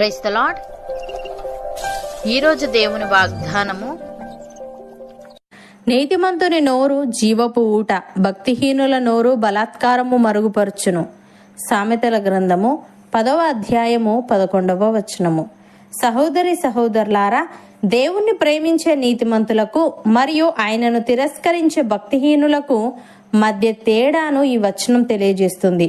Price the lord ఈరోజు దేవుని వాగ్దానము నీతిమంతుని నోరు జీవపు ఊట భక్తిహీనుల నోరు బలాత్కారము మరుగుపరుచును. సామెతల గ్రంథము పదవ అధ్యాయము పదకొండవ వచనము. సహోదరి సహోదరులారా దేవుణ్ణి ప్రేమించే నీతిమంతులకు మరియు ఆయనను తిరస్కరించే భక్తిహీనులకు మధ్య తేడాను ఈ వచనం తెలియజేస్తుంది.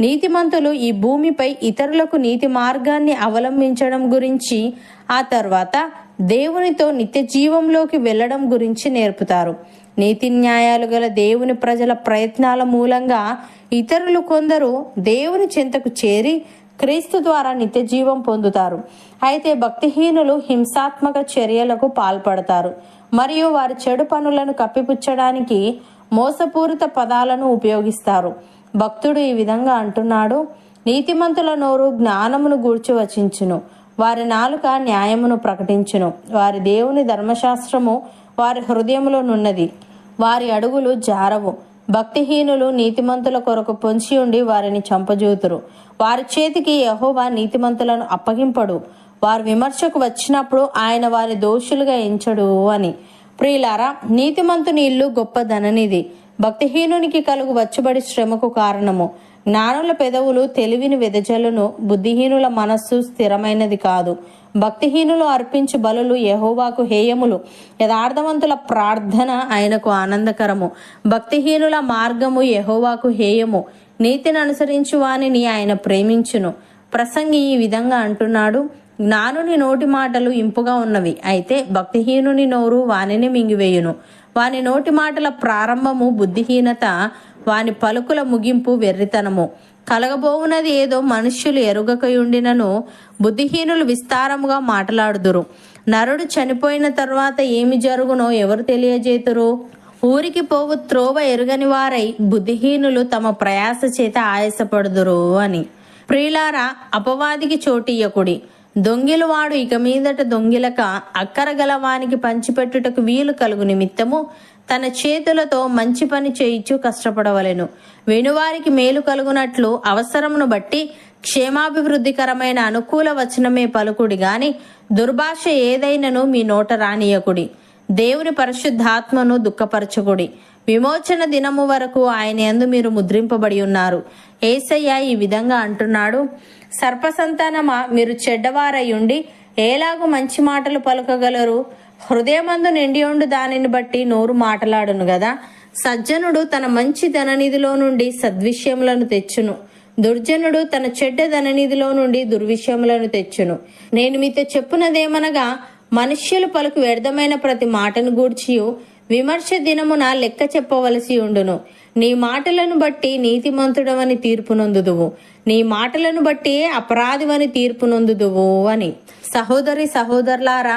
నీతిమంతులు ఈ భూమిపై ఇతరులకు నీతి మార్గాన్ని అవలంబించడం గురించి ఆ తర్వాత దేవునితో నిత్య జీవంలోకి వెళ్ళడం గురించి నేర్పుతారు. నీతి న్యాయాలు గల దేవుని ప్రజల ప్రయత్నాల మూలంగా ఇతరులు కొందరు దేవుని చెంతకు చేరి క్రీస్తు ద్వారా నిత్య జీవం పొందుతారు. అయితే భక్తిహీనులు హింసాత్మక చర్యలకు పాల్పడతారు. మరియు వారి చెడు పనులను కప్పిపుచ్చడానికి మోసపూరిత పదాలను ఉపయోగిస్తారు. భక్తుడు ఈ విధంగా అంటున్నాడు నీతిమంతుల నోరు జ్ఞానమును గూర్చి వచించును వారి నాలుక న్యాయమును ప్రకటించును. వారి దేవుని ధర్మశాస్త్రము వారి హృదయములోనున్నది వారి అడుగులు జారవు. భక్తిహీనులు నీతిమంతుల కొరకు పొంచి ఉండి వారిని చంపజూతురు. వారి చేతికి యహోవా నీతిమంతులను అప్పగింపడు. వారు విమర్శకు వచ్చినప్పుడు ఆయన వారి దోషులుగా ఎంచడు అని. ప్రియులారా నీతిమంతుని ఇల్లు గొప్ప ధననిది భక్తిహీనునికి కలుగు వచ్చబడి శ్రమకు కారణము. జ్ఞానుల పెదవులు తెలివిని వెదజలను బుద్ధిహీనుల మనస్సు స్థిరమైనది కాదు. భక్తిహీనులు అర్పించు బలులు యహోవాకు హేయములు. యథార్థవంతుల ప్రార్థన ఆయనకు ఆనందకరము. భక్తిహీనుల మార్గము యహోవాకు హేయము. నీతిని అనుసరించు వానిని ఆయన ప్రేమించును. ప్రసంగి ఈ విధంగా అంటున్నాడు. జ్ఞానుని నోటి మాటలు ఇంపుగా ఉన్నవి. అయితే భక్తిహీనుని నోరు వానిని మింగివేయును. వాని నోటి మాటల ప్రారంభము బుద్ధిహీనత వాని పలుకుల ముగింపు వెర్రితనము. కలగబోవునది ఏదో మనుష్యులు ఎరుగకయుండినను బుద్ధిహీనులు విస్తారముగా మాట్లాడుదురు. నరుడు చనిపోయిన తర్వాత ఏమి జరుగునో ఎవరు తెలియజేతురు? ఊరికి పోవు త్రోవ ఎరుగని వారై బుద్ధిహీనులు తమ ప్రయాస చేత ఆయాసపడుదురు అని. ప్రియులారా అపవాదికి చోటియ్యకుడి. దొంగిలవాడు ఇక మీదట దొంగిలక అక్కర గలవానికి పంచిపెట్టుటకు వీలు కలుగు నిమిత్తము తన చేతులతో మంచి పని చేయించు కష్టపడవలెను. వినువారికి మేలు కలుగునట్లు అవసరమును బట్టి క్షేమాభివృద్ధికరమైన అనుకూల వచనమే పలుకుడి గాని దుర్భాష ఏదైనను మీ నోట రానియకుడి. దేవుని పరిశుద్ధాత్మను దుఃఖపరచకుడి. విమోచన దినము వరకు ఆయన యందు మీరు ముద్రింపబడి ఉన్నారు. ఏసయ్య ఈ విధంగా అంటున్నాడు. సర్పసంతానమా మీరు చెడ్డవారై ఉండి ఏలాగు మంచి మాటలు పలుకగలరు? హృదయమందు నిండి ఉండు దానిని బట్టి నోరు మాటలాడును గదా? సజ్జనుడు తన మంచి ధననిధిలో నుండి సద్విషయములను తెచ్చును. దుర్జనుడు తన చెడ్డ ధననిధిలో నుండి దుర్విషయములను తెచ్చును. నేను మీతో చెప్పునదేమనగా మనుష్యులు పలుకు వ్యర్థమైన ప్రతి మాటను గూర్చియు విమర్శ దినమున లెక్క చెప్పవలసి ఉండును. నీ మాటలను బట్టి నీతిమంతుడవని తీర్పు నొందుదువు నీ మాటలను బట్టి అపరాధివని తీర్పు నొందుదువు అని. సహోదరి సహోదరులారా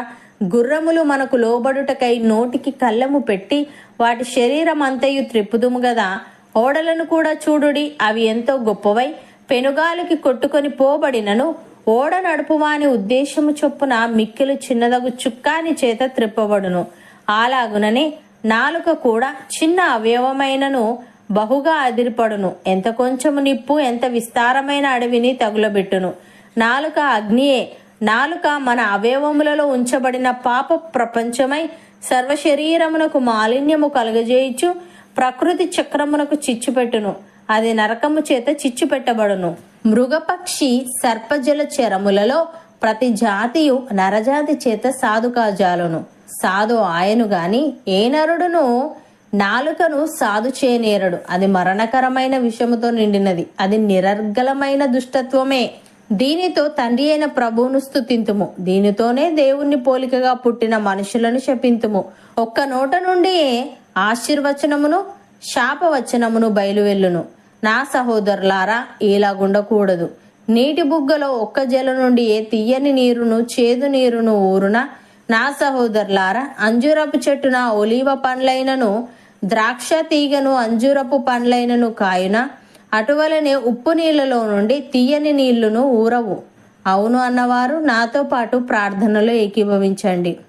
గుర్రములు మనకు లోబడుటకై నోటికి కళ్ళము పెట్టి వాటి శరీరం అంతయు త్రిప్పుదుము గదా. ఓడలను కూడా చూడుడి అవి ఎంతో గొప్పవై పెనుగాలికి కొట్టుకొని పోబడినను. ఓడ నడుపువాని ఉద్దేశము చొప్పున మిక్కిలు చిన్నదగు చుక్కాని చేత త్రిప్పబడును. అలాగునని నాలుక కూడా చిన్న అవయవమైనను బహుగా అదిరిపడును. ఎంత కొంచెము నిప్పు ఎంత విస్తారమైన అడవిని తగులబెట్టును. నాలుక అగ్నియే. నాలుక మన అవయవములలో ఉంచబడిన పాప ప్రపంచమై సర్వ శరీరమునకు మాలిన్యము కలుగజేయుచు ప్రకృతి చక్రమునకు చిచ్చు పెట్టును అది నరకము చేత చిచ్చు పెట్టబడును మృగపక్షి సర్పజల చరములలో ప్రతి జాతియు నరజాతి చేత సాధుకాజాలను. సాధు ఆయను గాని ఏ నరుడును నాలుకను సాధు చేయనేరడు అది మరణకరమైన విషముతో నిండినది. అది నిరర్గలమైన దుష్టత్వమే. దీనితో తండ్రి అయిన ప్రభువును స్థుతింతుము దీనితోనే దేవుణ్ణి పోలికగా పుట్టిన మనుషులను శపింతుము. ఒక్క నోట నుండి ఆశీర్వచనమును శాపవచనమును బయలువెల్లును. నా సహోదరులారా ఇలాగుండకూడదు నీటి బుగ్గలో ఒక్క జల నుండి ఏ తీయని నీరును చేదు నీరును ఊరున? నా సహోదరులారా అంజూరపు చెట్టున ఒలీవ పండ్లైనను ద్రాక్ష తీగను అంజూరపు పండ్లైనను కాయున? అటువలనే ఉప్పు నీళ్ళలో నుండి తీయని నీళ్ళును ఊరవు. అవును అన్నవారు నాతో పాటు ప్రార్థనలో ఏకీభవించండి.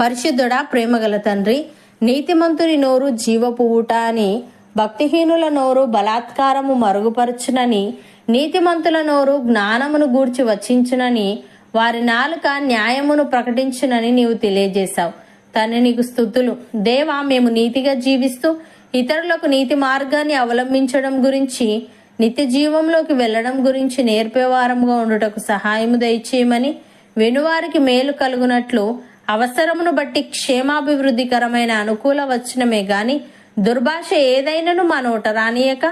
పరిశుద్ధుడా ప్రేమగల తండ్రి నీతిమంతుని నోరు జీవపు ఊట అని భక్తిహీనుల నోరు బలాత్కారము మరుగుపరచునని నీతిమంతుల నోరు జ్ఞానమును గూర్చి వచ్చించునని వారి నాలుక న్యాయమును ప్రకటించునని నీవు తెలియజేశావు. తండ్రి నీకు స్థుతులు. దేవా మేము నీతిగా జీవిస్తూ ఇతరులకు నీతి మార్గాన్ని అవలంబించడం గురించి నిత్య జీవంలోకి వెళ్ళడం గురించి నేర్పేవారముగా ఉండుటకు సహాయము దయచేయమని వెనువారికి మేలు కలుగునట్లు అవసరమును బట్టి క్షేమాభివృద్ధికరమైన అనుకూల వచనమే గాని దుర్భాష ఏదైనను మా నోట రానియక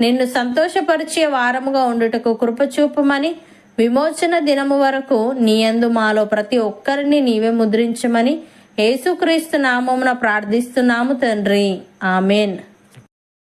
నిన్ను సంతోషపరిచే వారముగా ఉండుటకు కృపచూపమని విమోచన దినము వరకు నీ యందు మాలో ప్రతి ఒక్కరిని నీవే ముద్రించమని యేసుక్రీస్తు నామమున ప్రార్థిస్తున్నాము తండ్రి. ఆమెన్.